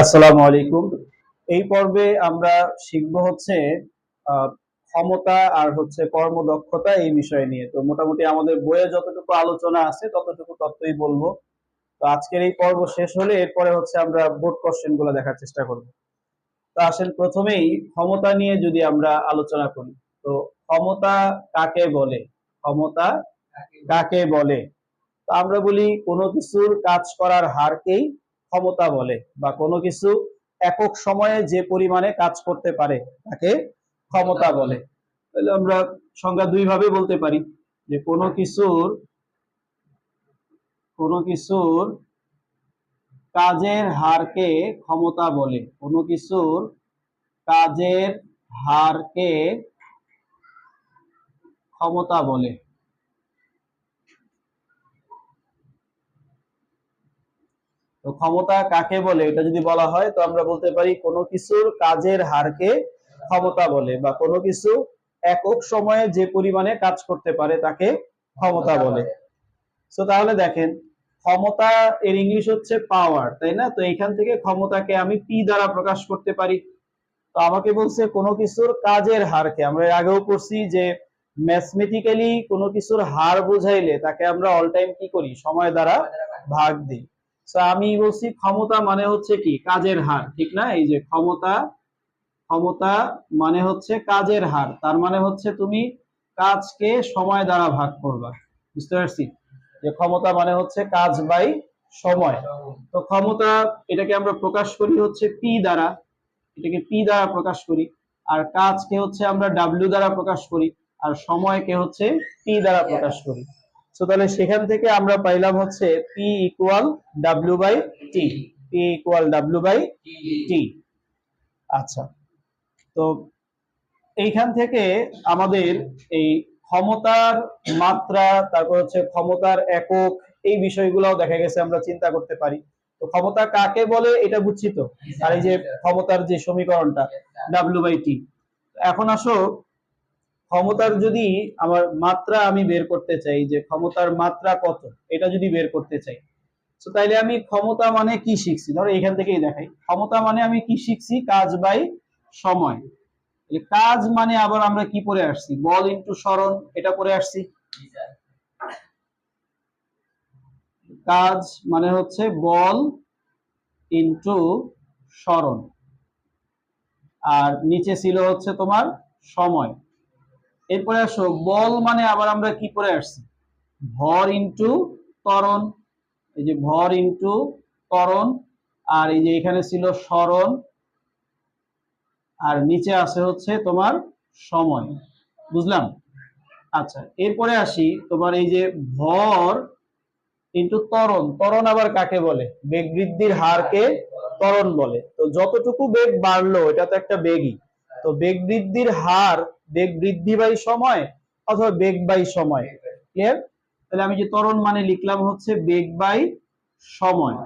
আসসালামু আলাইকুম। এই পর্বে আমরা শিখব হচ্ছে ক্ষমতা আর হচ্ছে কর্মদক্ষতা এই বিষয় নিয়ে। তো মোটামুটি আমাদের বইয়ে যতটুকু আলোচনা আছে, ততটুকু তত্ত্বই বলব। তো আজকের এই পর্ব শেষ হলে এরপরে হচ্ছে আমরা বোর্ড কোশ্চেনগুলো দেখার চেষ্টা করব। তো আসেন প্রথমেই, ক্ষমতা নিয়ে যদি আমরা আলোচনা করি, তো ক্ষমতা কাকে বলে? ক্ষমতা কাকে বলে? তো আমরা বলি কোনো কিছুর কাজ করার হারকেই ক্ষমতা বলে বা কোনো কিছু একক সময়ে যে পরিমাণে কাজ করতে পারে তাকে ক্ষমতা বলে। তাহলে আমরা সংজ্ঞা দুই বলতে পারি, যে কোনো কিছুর কোনো কিছুর কাজের হারকে ক্ষমতা বলে, কোনো কিছুর কাজের হারকে ক্ষমতা বলে। তো ক্ষমতা কাকে বলে এটা যদি বলা হয় তো আমরা বলতে পারি কোনো কিছুর কাজের হারকে ক্ষমতা বলে বা কোনো কিছু একক সময়ে যে পরিমাণে কাজ করতে পারে তাকে ক্ষমতা বলে। তো তাহলে দেখেন ক্ষমতা এর ইংলিশ হচ্ছে পাওয়ার তাই না? তো এখান থেকে ক্ষমতাকে আমি পি দ্বারা প্রকাশ করতে পারি। তো আমাকে বলছে কোনো কিছুর কাজের হারকে। আমরা এর আগেও পড়ছি যে ম্যাথমেটিক্যালি কোনো কিছুর হার বোঝাইলে তাকে আমরা অল টাইম কি করি? সময় দ্বারা ভাগ দিই। আমি বলছি ক্ষমতা মানে হচ্ছে কি? কাজের হার, ঠিক না? এই যে ক্ষমতা ক্ষমতা মানে হচ্ছে কাজের হার। তার মানে হচ্ছে তুমি কাজকে সময় দ্বারা ভাগ করবা। বুঝতে পারছি? যে ক্ষমতা মানে হচ্ছে কাজ বাই সময়। তো ক্ষমতা, এটাকে আমরা প্রকাশ করি হচ্ছে পি দ্বারা। এটাকে পি দ্বারা প্রকাশ করি। আর কাজকে হচ্ছে আমরা ডাব্লিউ দ্বারা প্রকাশ করি। আর সময়কে হচ্ছে পি দ্বারা প্রকাশ করি। তো তাহলে সেখান থেকে আমরা পাইলাম হচ্ছে P equal W by T P equal W by T আচ্ছা। তো এইখান থেকে আমাদের এই ক্ষমতার মাত্রা, তারপর হচ্ছে ক্ষমতার একক, এই বিষয়গুলোও দেখা গেছে আমরা চিন্তা করতে পারি। তো ক্ষমতা কাকে বলে এটা বুঝছি তো? আর এই যে ক্ষমতার যে সমীকরণটা ডাব্লিউ বাই টি এখন আসো ক্ষমতার যদি আমার মাত্রা আমি বের করতে চাই, যে ক্ষমতার মাত্রা কত, এটা যদি বের করতে চাই তো তাইলে আমি ক্ষমতা মানে কি শিখছি? ধরো এখান থেকেই দেখাই। ক্ষমতা মানে আমি কি শিখছি? কাজ বাই সময়। কাজ মানে আবার আমরা কি পড়ে আসছি? বল ইনটু স্মরণ, এটা পড়ে আসছি? কাজ মানে হচ্ছে বল ইন্টু স্মরণ। আর নিচে ছিল হচ্ছে তোমার সময়। এরপরে আসো, বল মানে আবার আমরা কি করে আসছি? ভর ইন্টু ত্বরণ। এই যে ভর ইন্টু ত্বরণ, আর এই যে এখানে ছিল স্মরণ, আর নিচে আছে হচ্ছে তোমার সময়। বুঝলাম? আচ্ছা এরপরে আসি, তোমার এই যে ভর ইন্টু ত্বরণ। ত্বরণ আবার কাকে বলে? বেগ বৃদ্ধির হারকে ত্বরণ বলে। তো যতটুকু বেগ বাড়লো, এটা তো একটা বেগই। তো বেগ বৃদ্ধির হার বেগ বৃদ্ধি বাই সময় অথবা বেগ বাই সময়? ক্লিয়ার তাহলে আমি যে ত্বরণ মানে লিখলাম হচ্ছে বেগ বাই সময়।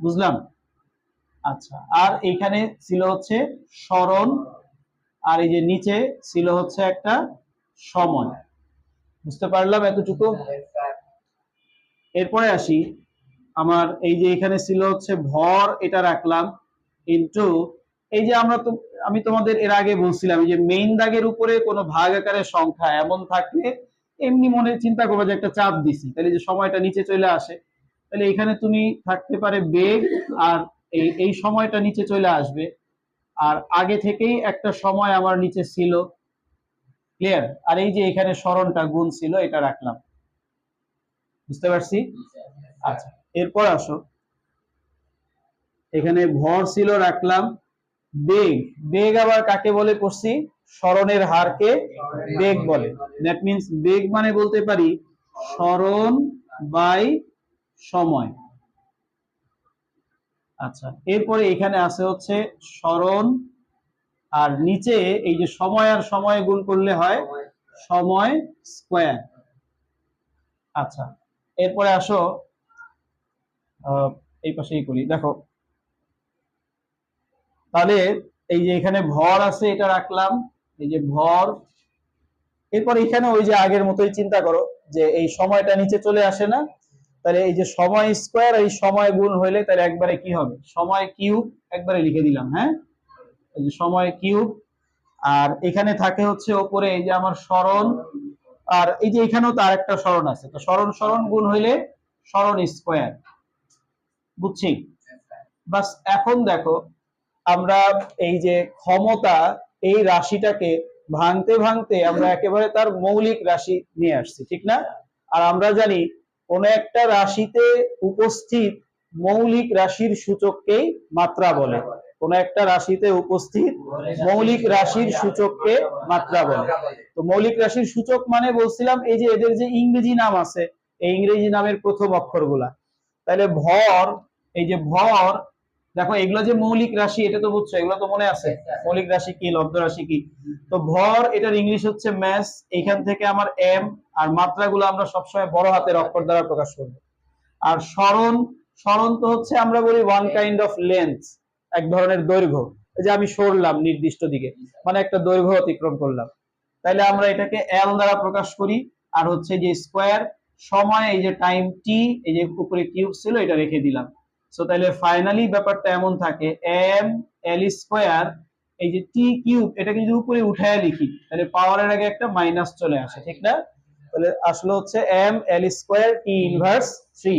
বুঝলাম? আচ্ছা আর এখানে ছিল হচ্ছে স্মরণ আর এই যে নিচে ছিল হচ্ছে একটা সময়। বুঝতে পারলাম এতটুকু? এরপরে আসি আমার এই যে এখানে ছিল হচ্ছে ভর এটা রাখলাম ইনটু এই যে আমরা তো আমি তোমাদের এর আগে বলছিলাম যে মেইন দাগের উপরে কোনো ভাগ আকারের সংখ্যা এমন থাকলে এমনি মনে চিন্তা করবে যে একটা চাপ দিছি। তাহলে যে সময়টা নিচে চলে আসে, তাহলে এখানে তুমি থাকতে পারে বেগ আর এই এই সময়টা নিচে চলে আসবে। আর আগে থেকেই একটা সময় আমার নিচে ছিল। ক্লিয়ার আর এই যে এখানে স্মরণটা গুণ ছিল, এটা রাখলাম। বুঝতে পারছি? আচ্ছা এরপর আসো। এখানে ভর ছিল, রাখলাম। বেগ বেগ আবার কাকে বলে পড়ছি স্মরণের হারকে বেগ বলে। দ্যাট মিন্স বেগ মানে বলতে পারি স্মরণ বাই সময়। আচ্ছা এরপরে এখানে আছে হচ্ছে স্মরণ আর নিচে এই যে সময় আর সময় গুণ করলে হয় সময় স্কোয়ার। আচ্ছা এরপরে আসো এই পাশেই করি। দেখো তাহলে এই যে এখানে ভর আছে এটা রাখলাম, এই যে ভর। এরপর এখানে ওই যে আগের মতোই চিন্তা করো যে এই সময়টা নিচে চলে আসে না, তাহলে এই যে সময় স্কোয়ার এই সময় গুণ হইলে তাহলে একবারে কি হবে? সময় কিউব একবারে লিখে দিলাম হ্যাঁ? এই যে সময় কিউব, আর এখানে থাকে হচ্ছে ওপরে এই যে আমার স্মরণ, আর এই যে এখানেও তার একটা স্মরণ আছে, তো স্মরণ স্মরণ গুণ হইলে স্মরণ স্কোয়ার, বুঝছি? বাস এখন দেখো আমরা এই যে ক্ষমতা, এই রাশিটাকে ভাঙতে ভাঙতে আমরা একেবারে তার মৌলিক রাশি নিয়ে আসছি, ঠিক না? আর আমরা জানি কোন একটা রাশিতে উপস্থিত মৌলিক রাশির সূচককেই মাত্রা বলে। কোন একটা রাশিতে উপস্থিত মৌলিক রাশির সূচককে মাত্রা বলে। তো মৌলিক রাশির সূচক মানে বলছিলাম এই যে এদের যে ইংরেজি নাম আছে, এই ইংরেজি নামের প্রথম অক্ষরগুলা। তাহলে ভর, এই যে ভর দেখো, এগুলো যে মৌলিক রাশি, এটা তো বুঝছ, এগুলো তো মনে আছে। মৌলিক রাশি কি, লব্ধ রাশি কি? তো ভর, এটার ইংলিশ হচ্ছে ম্যাস এখান থেকে আমার এম আর মাত্রাগুলো আমরা সবসময় বড় হাতের অক্ষর দ্বারা প্রকাশ করব। আর স্মরণ স্মরণ তো হচ্ছে আমরা বলি ওয়ান কাইন্ড অফ লেন্থ এক ধরনের দৈর্ঘ্য। যে আমি সরলাম নির্দিষ্ট দিকে মানে একটা দৈর্ঘ্য অতিক্রম করলাম। তাইলে আমরা এটাকে এল দ্বারা প্রকাশ করি, আর হচ্ছে যে স্কোয়ার সময় এই যে টাইম টি এই যে উপরে কিউব ছিল, এটা রেখে দিলাম। সো তাহলে ফাইনালি ব্যাপারটা এমন থাকে এম এল স্কোয়ার এই যে টি কিউব এটাকে যদি উপরে উঠায় লিখি, তাহলে পাওয়ারের আগে একটা মাইনাস চলে আসে, ঠিক না? তাহলে আসলে হচ্ছে M L square T inverse three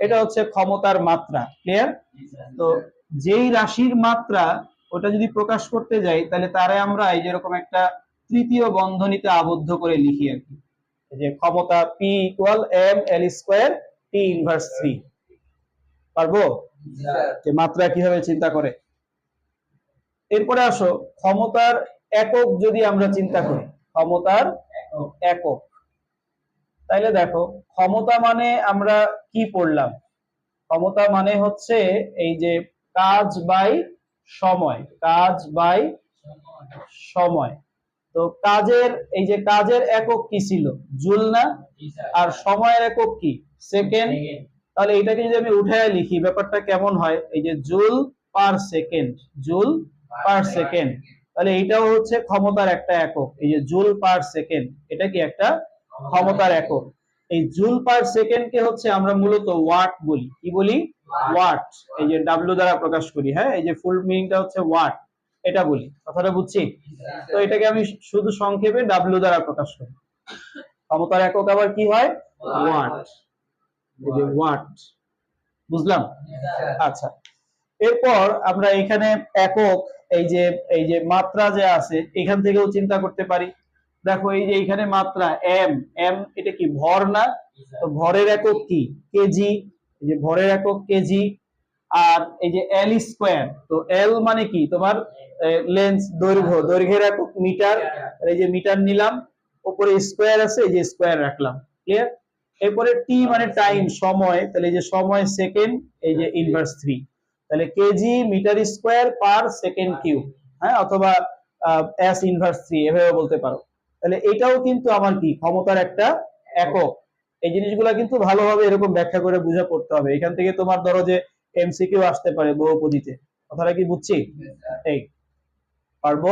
এটা হচ্ছে ক্ষমতার মাত্রা ক্লিয়ার তো যেই রাশির মাত্রা ওটা যদি প্রকাশ করতে যাই, তাহলে তারে আমরা এই যেরকম একটা তৃতীয় বন্ধনীতে আবদ্ধ করে লিখি আর কি। যে ক্ষমতা P equal M L square T inverse three পারব? যে মাত্রা কীভাবে চিন্তা করে? এরপরে আসো ক্ষমতার একক যদি আমরা চিন্তা করি ক্ষমতার একক। তাইলে দেখো ক্ষমতা মানে আমরা কি পড়লাম? ক্ষমতা মানে হচ্ছে এই যে কাজ বাই সময় কাজ বাই সময়। তো কাজের এই যে কাজের একক কি ছিল? জুল না আর সময়ের একক কি? সেকেন্ড। তাহলে এটাকে যদি আমি উঠায় লিখি, ব্যাপারটা কেমন হয়? এই যে joule per second, joule per second. তাহলে এইটাও হচ্ছে ক্ষমতার একটা একক। এই যে জুল পার সেকেন্ড, এটা কি একটা ক্ষমতার একক? এই জুল পার সেকেন্ড কে হচ্ছে আমরা মূলত ওয়াট বলি। কি বলি? ওয়াট। এই যে ডাব্লিউ দ্বারা প্রকাশ করি হ্যাঁ? এই যে ফুল মিনিংটা হচ্ছে ওয়াট। এটা বলি। কথাটা বুঝছি? তো এটাকে আমি শুধু সংক্ষেপে ডাব্লিউ দ্বারা প্রকাশ করি। ক্ষমতার একক আবার কি হয়? ওয়াট। যে ওয়াট বুঝলাম? আচ্ছা। এরপর আমরা এখানে একক এই যে এই যে মাত্রা যে আছে এখান থেকেও চিন্তা করতে পারি। দেখো এই যে এখানে মাত্রা এম এম এটা কি ভর না? তো ভরের একক কি? কেজি এই যে ভরের একক কেজি আর এই যে এল স্কোয়ার তো এল মানে কি? তোমার লেন্স দৈর্ঘ্য দৈর্ঘ্যের একক মিটার। এই যে মিটার নিলাম উপরে স্কোয়ার আছে এই যে স্কোয়ার রাখলাম। ক্লিয়ার এরপরে টি মানে টাইম সময় তাহলে এই যে সময় সেকেন্ড এই যে ইনভার্স থ্রি তাহলে KG metre square per second cube হ্যাঁ? অথবা এস ইনভার্স থ্রি এভাবে বলতে পারো। তাহলে এটাও কিন্তু আমার কি? ক্ষমতার একটা একক। এই জিনিসগুলো কিন্তু ভালোভাবে এরকম ব্যাখ্যা করে বুঝে পড়তে হবে। এখান থেকে তোমার ধরো যে এমসিকিউ আসতে পারে বহুপদীতে। কথাটা কি বুঝছি? এই পারব?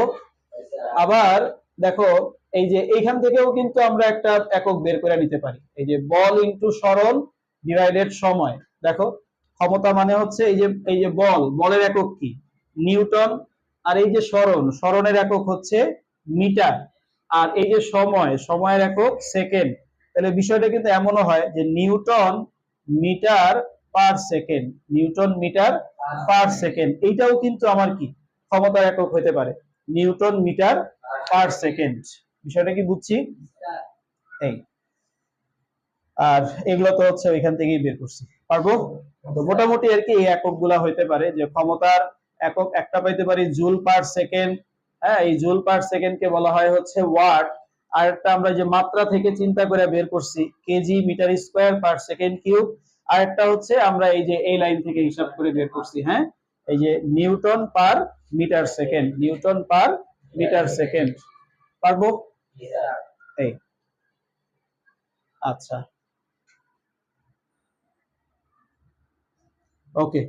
আবার দেখো এই যে এইখান থেকেও কিন্তু আমরা একটা একক বের করে নিতে পারি। এই যে বল ইনটু সরল ডিভাইডেড সময়। দেখো, ক্ষমতা মানে হচ্ছে এই যে এই যে বল, বলের একক কি? নিউটন। আর এই যে সরণ, সরণের একক হচ্ছে মিটার। আর এই যে সময়, সময়ের একক সেকেন্ড। তাহলে বিষয়টা কিন্তু এমনও হয় যে newton metre per second. Newton metre per second. এইটাও কিন্তু আমার কি? ক্ষমতার একক হতে পারে। Newton metre per second. বিষয়টা কি বুঝছি? এই। আর এগুলো তো হচ্ছে ওইখান থেকেই বের করছি। পারব? তো মোটামুটি আর কি এই এককগুলা হইতে পারে যে ক্ষমতার একক একটা পাইতে পারি জুল পার সেকেন্ড। হ্যাঁ এই জুল পার সেকেন্ড কে বলা হয় হচ্ছে ওয়াট। আর একটা আমরা যে মাত্রা থেকে চিন্তা করে বের করছি, KG, metre square per second cube. আর একটা হচ্ছে আমরা এই যে এই লাইন থেকে হিসাব করে বের করছি হ্যাঁ? এই যে newton per metre second, newton per metre second. পারব? এই আচ্ছা। ওকে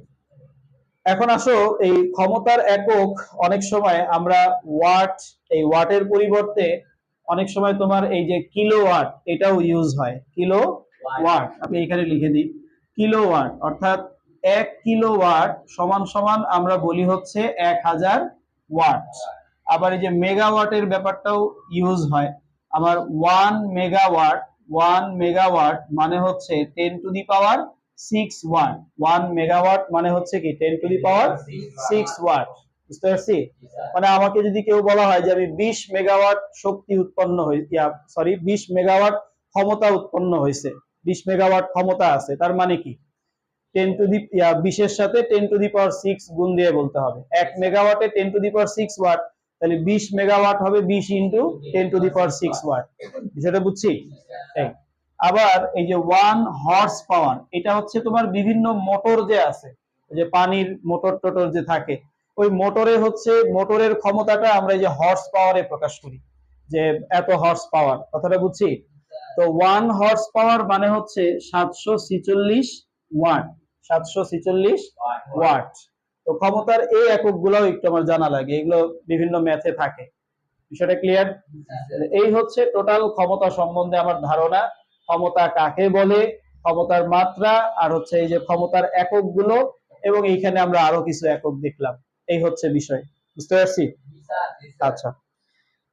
এখন আসো, এই ক্ষমতার একক অনেক সময় আমরা ওয়াট, এই ওয়াটের পরিবর্তে অনেক সময় তোমার এই যে কিলো ওয়াট এটাও ইউজ হয়। কিলো ওয়াট আমি এখানে লিখে দিই। কিলো ওয়াট অর্থাৎ এক কিলো ওয়াট সমান সমান আমরা বলি হচ্ছে এক হাজার ওয়াট। আবার এই যে মেগাওয়াটের ব্যাপারটাও ইউজ হয়। আমার ওয়ান মেগাওয়াট ওয়ান মেগাওয়াট মানে হচ্ছে ten to the power six watt one megawatt মানে হচ্ছে কি? Ten to the power six watt বুঝতে পারছি? মানে আমাকে যদি কেউ বলা হয় যে আমি বিশ মেগাওয়াট শক্তি উৎপন্ন হই সরি বিশ মেগাওয়াট ক্ষমতা উৎপন্ন হয়েছে বিশ মেগাওয়াট ক্ষমতা আছে, তার মানে কি? টেন টু দি বিশের সাথে ten to the power six গুণ দিয়ে বলতে হবে। এক মেগাওয়াটে ten to the power six watt তাহলে বিশ মেগাওয়াট হবে বিশ into ten to the power six watt. বিষয়টা বুঝছি? আবার এই যে ওয়ান হর্স পাওয়ার, এটা হচ্ছে তোমার বিভিন্ন মোটর যে আছে যে পানির মোটর টোটর যে থাকে, ওই মোটরে হচ্ছে মোটরের ক্ষমতাটা আমরা এই যে হর্স পাওয়ারে প্রকাশ করি, যে এত হর্স পাওয়ার, কথাটা বুঝছি? তো ওয়ান হর্স পাওয়ার মানে হচ্ছে সাতশো ছিচল্লিশ ওয়াট, সাতশো ছিচল্লিশ ওয়াট। তো ক্ষমতার এই এককগুলো একটু আমার জানা লাগে, এগুলো বিভিন্ন ম্যাথে থাকে। বিষয়টা ক্লিয়ার এই হচ্ছে টোটাল ক্ষমতা সম্বন্ধে আমার ধারণা। ক্ষমতা কাকে বলে, ক্ষমতার মাত্রা, আর হচ্ছে এই যে ক্ষমতার এককগুলো, এবং এইখানে আমরা আরও কিছু একক দেখলাম। এই হচ্ছে বিষয়। বুঝতে পারছি? আচ্ছা।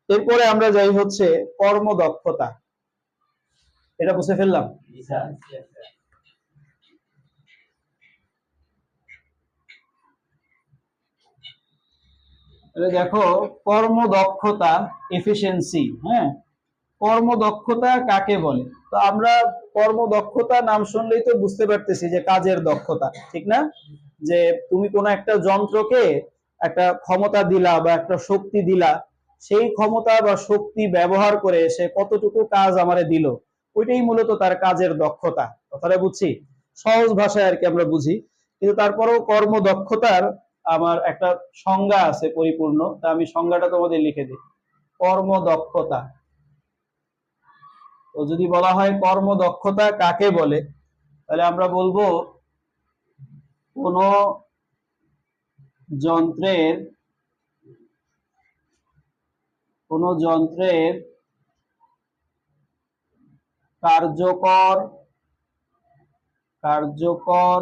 এরপরে আমরা যাই হচ্ছে কর্মদক্ষতা। এটা বুঝে ফেললাম? দেখো, কর্মদক্ষতা এফিসিয়েন্সি হ্যাঁ? কর্মদক্ষতা কাকে বলে? তো আমরা কর্মদক্ষতা নাম শুনলেই তো বুঝতে পারতেছি যে কাজের দক্ষতা, ঠিক না? যে তুমি কোনো একটা যন্ত্রকে একটা ক্ষমতা দিলা বা একটা শক্তি দিলা, সেই ক্ষমতা বা শক্তি ব্যবহার করে সে কতটুকু কাজ আমারে দিল, ওইটাই মূলত তার কাজের দক্ষতা। কথাটা বুঝছি? সহজ ভাষায় আর কি আমরা বুঝি। কিন্তু তারপরেও কর্মদক্ষতার আমার একটা সংজ্ঞা আছে পরিপূর্ণ, তা আমি সংজ্ঞাটা তোমাদের লিখে দিই। কর্মদক্ষতা। তো যদি বলা হয় কর্মদক্ষতা কাকে বলে, তাহলে আমরা বলব কোন যন্ত্রের কোন যন্ত্রের কার্যকর কার্যকর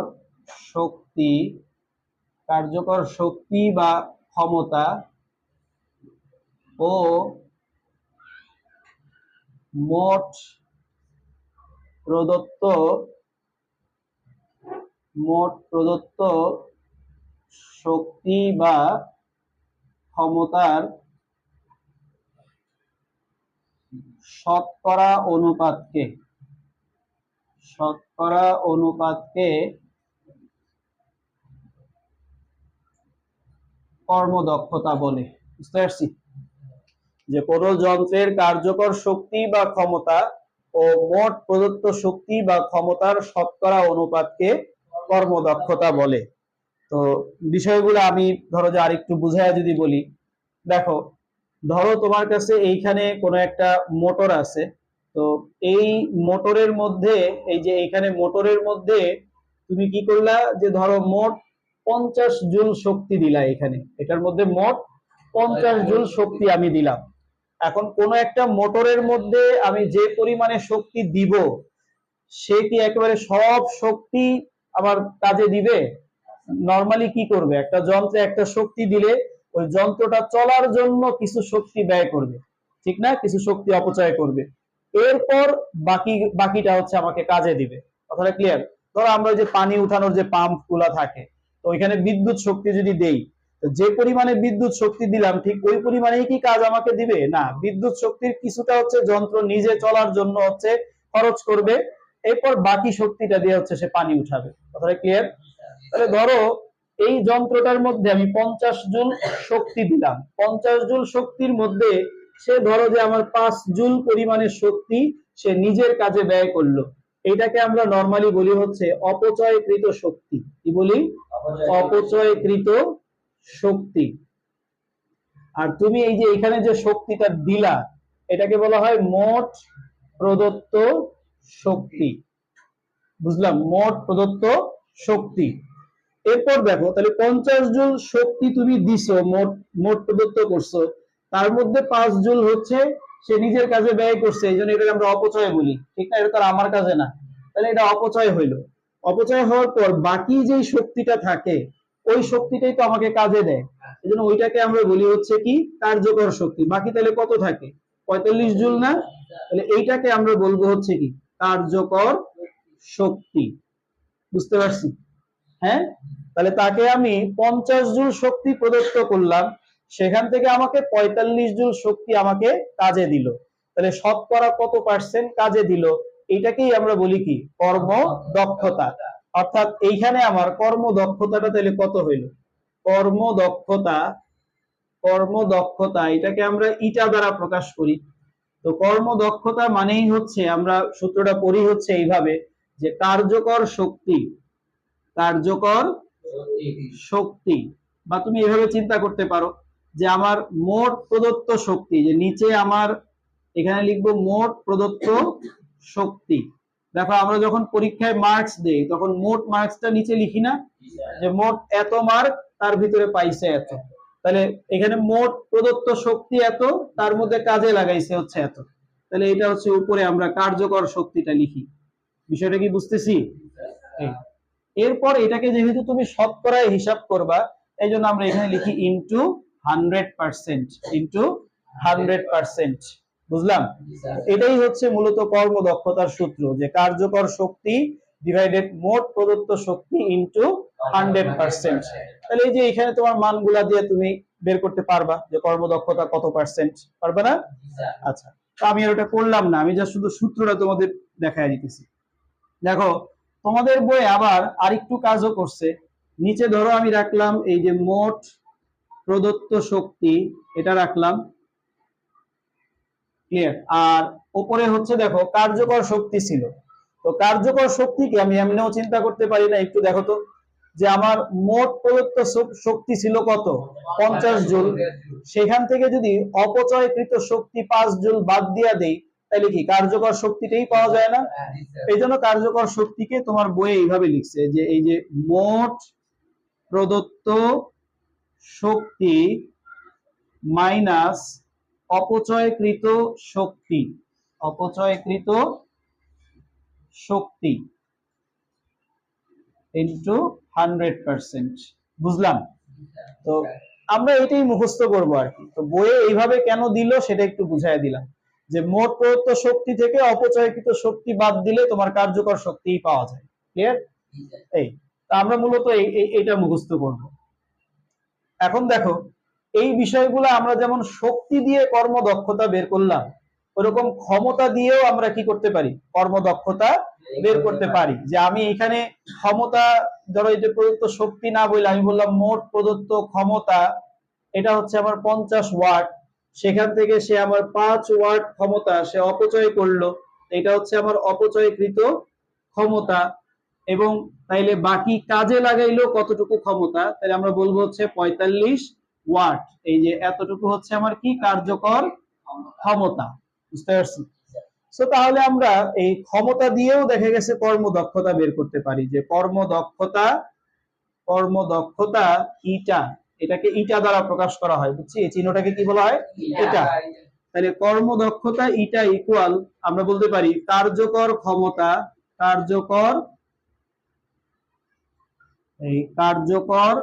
শক্তি কার্যকর শক্তি বা ক্ষমতা ও মোট প্রদত্ত মোট প্রদত্ত শক্তি বা ক্ষমতার শতকরা অনুপাতকে শতকরা অনুপাতকে কর্মদক্ষতা বলে, বুঝতে পারছি? যে কোনো যন্ত্রের কার্যকর শক্তি বা ক্ষমতা ও মোট প্রদত্ত শক্তি বা ক্ষমতার শতকরা অনুপাতকে কর্মদক্ষতা বলে। তো বিষয়গুলো আমি ধরো যে আরেকটু বুঝাইয়া যদি বলি, দেখো, ধরো তোমার কাছে এইখানে কোনো একটা মোটর আছে, তো এই মোটরের মধ্যে, এই যে এইখানে মোটরের মধ্যে তুমি কি করলা? যে ধরো মোট পঞ্চাশ জুল শক্তি দিলা এখানে। এটার মধ্যে মোট পঞ্চাশ জুল শক্তি আমি দিলাম। এখন কোন একটা মোটরের মধ্যে আমি যে পরিমাণে শক্তি দিব সে কি একেবারে সব শক্তি আমার কাজে দিবে? নর্মালি কি করবে? একটা যন্ত্রে একটা শক্তি দিলে ওই যন্ত্রটা চলার জন্য কিছু শক্তি ব্যয় করবে। ঠিক না? কিছু শক্তি অপচয় করবে। এরপর বাকি, বাকিটা হচ্ছে আমাকে কাজে দিবে। কথাটা ক্লিয়ার ধরো আমরা যে পানি উঠানোর যে পাম্পগুলা থাকে তো ওইখানে বিদ্যুৎ শক্তি যদি দেই যে পরিমাণে বিদ্যুৎ শক্তি দিলাম, ঠিক ওই পরিমাণেই কি কাজ আমাকে দিবে? না, বিদ্যুৎ শক্তির কিছুটা হচ্ছে যন্ত্র নিজে চলার জন্য হচ্ছে খরচ করবে, এরপর বাকি শক্তিটা দিয়ে হচ্ছে সে পানি উঠাবে। কথাটা ক্লিয়ার তাহলে ধরো, এই যন্ত্রটার মধ্যে আমি পঞ্চাশ জুল শক্তি দিলাম। পঞ্চাশ জুল শক্তির মধ্যে সে ধরো যে আমার পাঁচ জুল পরিমাণের শক্তি সে নিজের কাজে ব্যয় করল। এটাকে আমরা নর্মালি বলি হচ্ছে অপচয়কৃত শক্তি। কি বলি? অপচয়কৃত শক্তি। আর তুমি এই যে এখানে যে শক্তিটা দিলা, এটাকে বলা হয় মোট প্রদত্ত শক্তি। বুঝলাম? মোট প্রদত্ত শক্তি। এরপর দেখো, তাহলে পঞ্চাশ জুল শক্তি তুমি দিছো, মোট মোট প্রদত্ত করছ। তার মধ্যে পাঁচ জুল হচ্ছে সে নিজের কাজে ব্যয় করছে, এই জন্য এটাকে আমরা অপচয় বলি। ঠিক না? এটা তো আমার কাজে না। তাহলে এটা অপচয় হইল। অপচয় হওয়ার পর বাকি যেই শক্তিটা থাকে, ওই শক্তিটাই তো আমাকে কাজে দেয়। এই জন্য ওইটাকে আমরা বলি হচ্ছে কি? কার্যকর শক্তি। বাকি তাহলে কত থাকে? পঁয়তাল্লিশ জুল না? তাহলে এইটাকে আমরা বলব হচ্ছে কি? কার্যকর শক্তি। বুঝতে পারছি? হ্যাঁ? তাহলে তাকে আমি পঞ্চাশ জুল শক্তি প্রদত্ত করলাম। সেখান থেকে আমাকে পঁয়তাল্লিশ জুল শক্তি আমাকে কাজে দিল। তাহলে শতকরা কত পার্সেন্ট কাজে দিল? এটাকেই আমরা বলি কি? কর্ম দক্ষতা অর্থাৎ এইখানে আমার কর্ম দক্ষতাটা তাহলে কত হইল? কর্ম দক্ষতা কর্ম দক্ষতা এটাকে আমরা ইটা দ্বারা প্রকাশ করি। তো কর্ম দক্ষতা মানেই হচ্ছে, আমরা সূত্রটা পড়ি হচ্ছে এইভাবে যে কার্যকর শক্তি কার্যকর শক্তি, বা তুমি এভাবে চিন্তা করতে পারো। যে আমার মোট প্রদত্ত শক্তি, যে নিচে আমার এখানে লিখব মোট প্রদত্ত শক্তি। দেখো আমরা যখন পরীক্ষায় মার্কস দেই, তখন মোট মার্কসটা নিচে লিখি না? যে মোট এত মার্ক তার ভিতরে পাইছে এত। তাহলে এখানে মোট প্রদত্ত শক্তি এত, তার মধ্যে কাজে লাগাইছে হচ্ছে এত। তাহলে এটা হচ্ছে উপরে আমরা কার্যকর শক্তিটা লিখি। বিষয়টা কি বুঝতেছি? এরপর এটাকে যেহেতু তুমি শতকরায় হিসাব করবা এই জন্য আমরা এখানে লিখি ইন্টু কার্যকর শক্তি ডিভাইডেড মোট প্রদত্ত শক্তি ইন্টু হান্ড্রেড পার্সেন্ট। তাহলে এই যে এখানে তোমার মানগুলা দিয়ে তুমি বের করতে পারবা, যে কর্মদক্ষতা কত পার্সেন্ট, পারবে না? আচ্ছা তো আমি আর ওটা করলাম না, আমি যা শুধু সূত্রটা তোমাদের দেখায় দিতেছি। দেখো, তোমাদের বই আবার আরেকটু কাজও করছে। নিচে ধরো আমি রাখলাম এই যে মোট প্রদত্ত শক্তি এটা রাখলাম। ক্লিয়ার আর উপরে হচ্ছে দেখো কার্যকর শক্তি ছিল। তো কার্যকর শক্তিকে আমি এমনিও চিন্তা করতে পারি না একটু দেখো তো। যে আমার মোট প্রদত্ত শক্তি ছিল কত? পঞ্চাশ জুল। সেখান থেকে যদি অপচয়কৃত শক্তি পাঁচ জুল বাদ দিয়া দেই তাহলে কি কার্যকর শক্তিটাই পাওয়া যায় না? এই জন্য কার্যকর শক্তিকে তোমার বইয়ে এইভাবে লিখছে যে এই যে মোট প্রদত্ত শক্তি মাইনাস অপচয়কৃত শক্তি অপচয়কৃত শক্তি ইন্টু হান্ড্রেড পার্সেন্ট বুঝলাম? তো আমরা এটাই মুখস্থ করব আর কি। তো বইয়ে এইভাবে কেন দিল সেটা একটু বুঝাই দিলাম। যে মোট প্রদত্ত শক্তি থেকে অপচয়কৃত শক্তি বাদ দিলে তোমার কার্যকর শক্তিই পাওয়া যায়। ক্লিয়ার এই তা আমরা মূলত এই এই- এইটা মুখস্থ করব। এখন দেখো, এই বিষয়গুলো আমরা যেমন শক্তি দিয়ে কর্মদক্ষতা বের করলাম, ওরকম ক্ষমতা দিয়েও আমরা কি করতে পারি? কর্মদক্ষতা বের করতে পারি। যে আমি এখানে ক্ষমতা, ধরো এই যে প্রদত্ত শক্তি না বললে, আমি বললাম মোট প্রদত্ত ক্ষমতা, এটা হচ্ছে আমার পঞ্চাশ ওয়াট, সেখান থেকে সে আমার পাঁচ ওয়াট ক্ষমতা সে অপচয় করল, এটা হচ্ছে আমার অপচয়কৃত ক্ষমতা। এবং তাইলে বাকি কাজে লাগাইলো কতটুকু ক্ষমতা? তাহলে আমরা বলব হচ্ছে পঁয়তাল্লিশ ওয়াট। এই যে এতটুকু হচ্ছে আমার কি কার্যকর ক্ষমতা? বুঝতে পারছি? সো তাহলে আমরা এই ক্ষমতা দিয়েও দেখা গেছে কর্মদক্ষতা বের করতে পারি যে কর্মদক্ষতা কর্মদক্ষতা ইটা এটাকে ইটা দ্বারা প্রকাশ করা হয় বুঝছি? এই চিহ্নটাকে কি বলা হয়? এটা তাহলে কর্মদক্ষতা ইটা ইকুয়াল আমরা বলতে পারি কার্যকর ক্ষমতা কার্যকর এই কার্যকর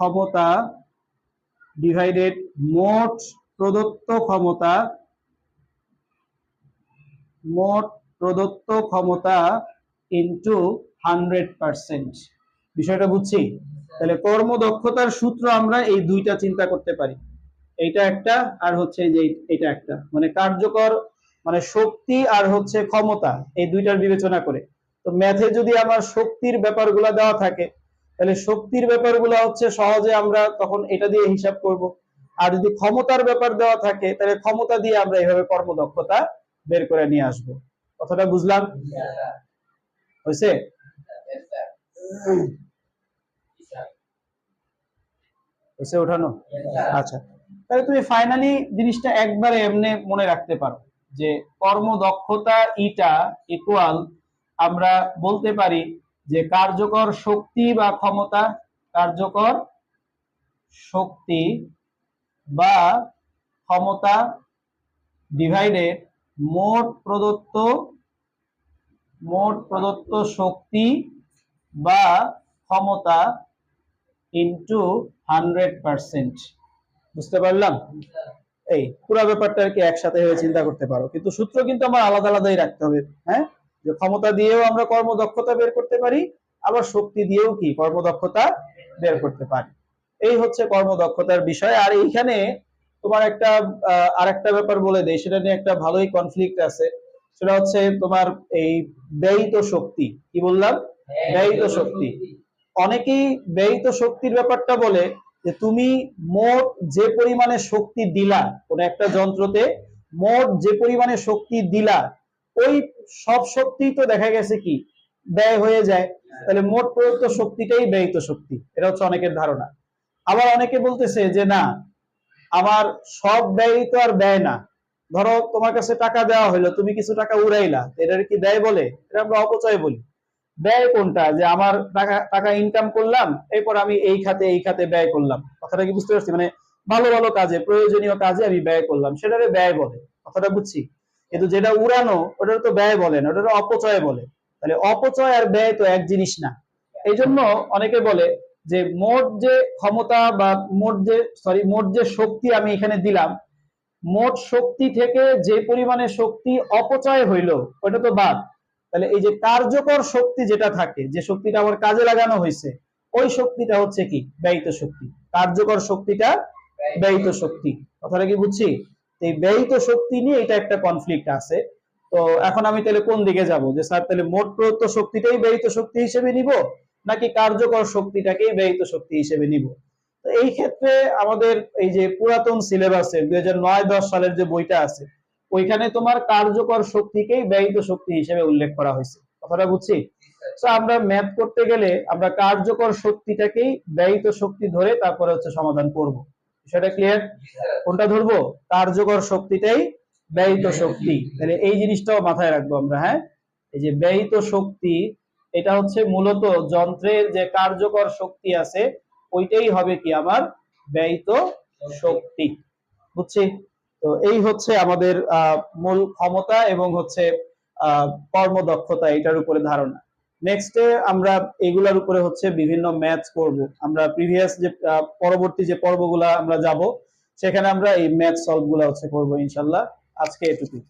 ক্ষমতা ডিভাইডেড মোট প্রদত্ত ক্ষমতা, মোট প্রদত্ত ক্ষমতা ইন্টু হান্ড্রেড পার্সেন্ট বিষয়টা বুঝছি? তাহলে কর্মদক্ষতার সূত্র আমরা এই দুইটা চিন্তা করতে পারি। এইটা একটা আর হচ্ছে যে এটা একটা। মানে কার্যকর মানে শক্তি আর হচ্ছে ক্ষমতা, এই দুইটার বিবেচনা করে। তো ম্যাথে যদি আমার শক্তির ব্যাপারগুলো দেওয়া থাকে তাহলে শক্তির ব্যাপারগুলো হচ্ছে সহজে আমরা তখন এটা দিয়ে হিসাব করব। আর যদি ক্ষমতার ব্যাপার দেওয়া থাকে, তাহলে ক্ষমতা দিয়ে আমরা এইভাবে কর্মদক্ষতা বের করে নিয়ে আসব। কথাটা বুঝলাম? হয়েছে? হয়েছে ওঠানো? আচ্ছা। তাহলে তুমি ফাইনালি জিনিসটা একবারে এমনি মনে রাখতে পারো যে কর্মদক্ষতা ইটা ইকুয়াল আমরা বলতে পারি যে কার্যকর শক্তি বা ক্ষমতা, কার্যকর শক্তি বা ক্ষমতা ডিভাইডেড মোট প্রদত্ত মোট প্রদত্ত শক্তি বা ক্ষমতা ইনটু হান্ড্রেড পার্সেন্ট বুঝতে পারলাম? এই পুরো ব্যাপারটা আর কি একসাথে হয়ে চিন্তা করতে পারো। কিন্তু সূত্র কিন্তু আমার আলাদা আলাদাই রাখতে হবে হ্যাঁ? যে ক্ষমতা দিয়েও আমরা কর্মদক্ষতা বের করতে পারি আবার শক্তি দিয়েও কি কর্মদক্ষতা বের করতে পারি। এই হচ্ছে কর্মদক্ষতার বিষয়। আর এইখানে তোমার একটা আহ, আরেকটা ব্যাপার বলে দেয় সেটা নিয়ে একটা ভালোই কনফ্লিক্ট আছে। সেটা হচ্ছে তোমার এই ব্যয়িত শক্তি কি বললাম? ব্যয়িত শক্তি। অনেকেই ব্যয়িত শক্তির ব্যাপারটা বলে যে তুমি মোট যে পরিমাণে শক্তি দিলা কোন একটা যন্ত্রতে মোট যে পরিমাণে শক্তি দিলা ওই সব শক্তি তো দেখা গেছে কি? ব্যয় হয়ে যায়। তাহলে মোট প্রদত্ত শক্তিটাই ব্যয়িত শক্তি। এটা হচ্ছে অনেকের ধারণা। আবার অনেকে বলতেছে যে না, আমার সব ব্যয় তো আর ব্যয় না। ধরো তোমার কাছে টাকা দেওয়া হলো তুমি কিছু টাকা উড়াইলা এটার কি ব্যয় বলে? এটা আমরা অপচয় বলি। ব্যয় কোনটা? যে আমার টাকা টাকা ইনকাম করলাম, এরপর আমি এই খাতে এই খাতে ব্যয় করলাম। কথাটা কি বুঝতে পারছি? মানে ভালো ভালো কাজে, প্রয়োজনীয় কাজে আমি ব্যয় করলাম। সেটারে ব্যয় বলে। কথাটা বুঝছি? কিন্তু যেটা উড়ানো, ওটার তো ব্যয় বলে না ওটার অপচয় বলে। তাহলে অপচয় আর ব্যয় তো এক জিনিস না। এই জন্য অনেকে বলে যে মোট যে ক্ষমতা বা মোট যে সরি মোট যে শক্তি আমি এখানে দিলাম, মোট শক্তি থেকে যে পরিমাণে শক্তি অপচয় হইল, ওটা তো বাদ। তাহলে এই যে কার্যকর শক্তি যেটা থাকে, যে শক্তিটা আমার কাজে লাগানো হয়েছে ওই শক্তিটা হচ্ছে কি? ব্যয়িত শক্তি। কার্যকর শক্তিটা ব্যয়িত শক্তি। কথাটা কি বুঝছি? এই ব্যয়িত শক্তি নিয়ে এটা একটা কনফ্লিক্ট আছে। তো এখন আমি তাহলে কোন দিকে যাব? যে স্যার, তাহলে মোট প্রদত্ত শক্তিটাই ব্যয়িত শক্তি হিসেবে নিব, নাকি কার্যকর শক্তিটাকেই ব্যয়িত শক্তি হিসেবে নিব? তো এই ক্ষেত্রে আমাদের এই যে পুরাতন সিলেবাসের দুই হাজার নয় দশ সালের যে বইটা আছে, ওইখানে তোমার কার্যকর শক্তিকেই ব্যয়িত শক্তি হিসেবে উল্লেখ করা হয়েছে। কথাটা বুঝছি? তো আমরা ম্যাথ করতে গেলে আমরা কার্যকর শক্তিটাকেই ব্যয়িত শক্তি ধরে তারপরে হচ্ছে সমাধান করব। সেটা ক্লিয়ার কোনটা ধরবো? কার্যকর শক্তিটাই ব্যয়িত শক্তি। তাহলে এই জিনিসটাও মাথায় রাখব আমরা হ্যাঁ? এই যে ব্যয়িত শক্তি, এটা হচ্ছে মূলত যন্ত্রের যে কার্যকর শক্তি আছে, ওইটাই হবে কি আমার ব্যয়িত শক্তি। বুঝছি? তো এই হচ্ছে আমাদের মূল ক্ষমতা এবং হচ্ছে কর্মদক্ষতা এটার উপরে ধারণা। নেক্সটে আমরা এগুলার উপরে হচ্ছে বিভিন্ন ম্যাথ করব আমরা প্রিভিয়াস যে পরবর্তী যে পর্বগুলা আমরা যাব, সেখানে আমরা এই ম্যাথ সলভগুলা হচ্ছে করব ইনশাল্লাহ। আজকে এটুকুই।